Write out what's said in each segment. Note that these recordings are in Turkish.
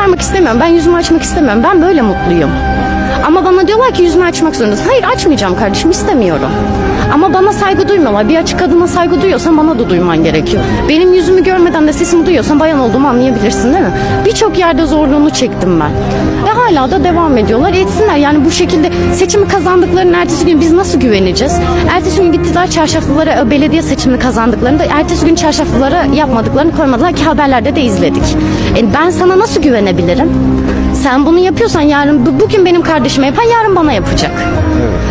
çıkarmak istemiyorum. Ben yüzümü açmak istemiyorum. Ben böyle mutluyum. Ama bana diyorlar ki yüzünü açmak zorundasın. Hayır açmayacağım kardeşim istemiyorum. Ama bana saygı duymuyorlar. Bir açık kadına saygı duyuyorsan bana da duyman gerekiyor. Benim yüzümü görmeden de sesimi duyuyorsan bayan olduğumu anlayabilirsin değil mi? Birçok yerde zorluğunu çektim ben. Ve hala da devam ediyorlar. Etsinler yani bu şekilde seçimi kazandıklarının ertesi gün biz nasıl güveneceğiz? Ertesi gün gittiler çarşaflılara e, belediye seçimini kazandıklarında ertesi gün çarşaflılara yapmadıklarını koymadılar ki haberlerde de izledik. E, ben sana nasıl güvenebilirim? Sen bunu yapıyorsan yarın bu- bugün benim kardeşime yapan yarın bana yapacak.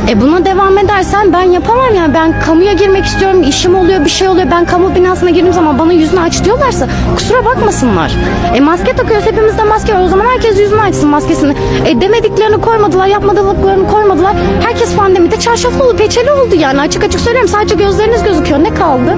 E buna devam edersen ben yapamam yani ben kamuya girmek istiyorum işim oluyor bir şey oluyor ben kamu binasına girdiğim zaman bana yüzünü aç diyorlarsa kusura bakmasınlar. E maske takıyoruz hepimizde maske var o zaman herkes yüzünü açsın maskesini. E demediklerini koymadılar yapmadıklarını koymadılar. Herkes pandemide çarşaflı oldu peçeli oldu yani açık açık söylüyorum sadece gözleriniz gözüküyor ne kaldı?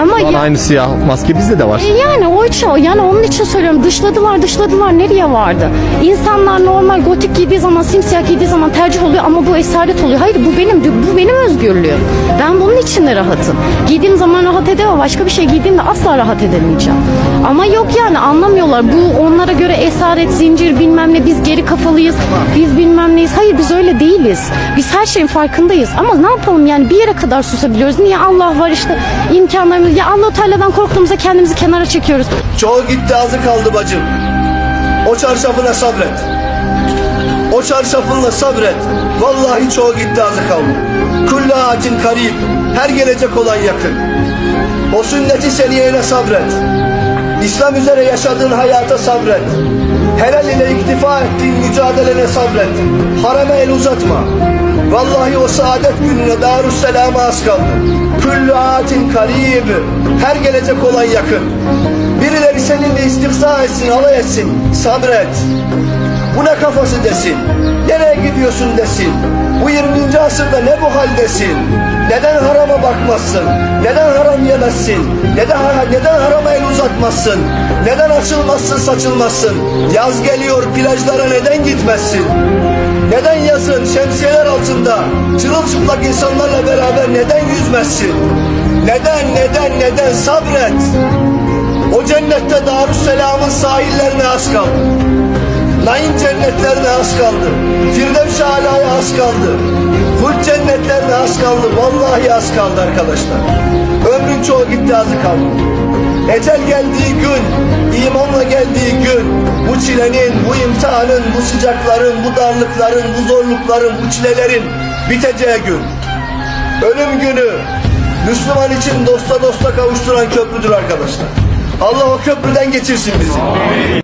Ama Şu an ya- aynı siyah maske bizde de var. e yani o için o yani onun için söylüyorum dışladılar dışladılar nereye vardı? İnsanlar normal gotik giydiği zaman simsiyah giydiği zaman tercih oluyor ama bu esaret oluyor. Hayır bu benim bu benim özgürlüğüm. Ben bunun için de rahatım. Giydiğim zaman rahat edemem başka bir şey giydiğimde asla rahat edemeyeceğim. Ama yok yani anlamıyorlar bu onlara göre esaret zincir bilmem ne biz geri kafalıyız biz bilmem neyiz. Hayır biz öyle değiliz. Biz her şeyin farkındayız ama ne yapalım yani bir yere kadar susabiliyoruz. Niye Allah var işte imkanlarımız ya Allah Teala'dan korktuğumuzda kendimizi kenara çekiyoruz. Çoğu gitti azı kaldı bacım. O çarşafına sabret. Çarşafınla sabret. Vallahi çoğu gitti azı kaldı. Kullu atin karib. Her gelecek olan yakın. O sünneti seniyene sabret. İslam üzere yaşadığın hayata sabret. Helal ile iktifa ettiğin mücadelene sabret. Harama el uzatma. Vallahi o saadet gününe Darüsselam'a az kaldı. Kullu atin karib. Her gelecek olan yakın. Birileri seninle istihza etsin, alay etsin. Sabret. Bu ne kafası desin. Nereye gidiyorsun desin. Bu 20. asırda ne bu haldesin? Neden harama bakmazsın? Neden haram yemezsin? Neden, neden harama el uzatmazsın? Neden açılmazsın saçılmazsın? Yaz geliyor plajlara neden gitmezsin? Neden yazın şemsiyeler altında çırılçıplak insanlarla beraber neden yüzmezsin? Neden neden neden sabret? O cennette Darüsselam'ın sahillerine az kaldı. Naim cennetlerine az kaldı. Firdevs-i Ala'ya az kaldı. Hult cennetlerine az kaldı. Vallahi az kaldı arkadaşlar. Ömrün çoğu gitti azı kaldı. Ecel geldiği gün, imanla geldiği gün, bu çilenin, bu imtihanın, bu sıcakların, bu darlıkların, bu zorlukların, bu çilelerin biteceği gün. Ölüm günü Müslüman için dosta dosta kavuşturan köprüdür arkadaşlar. Allah o köprüden geçirsin bizi.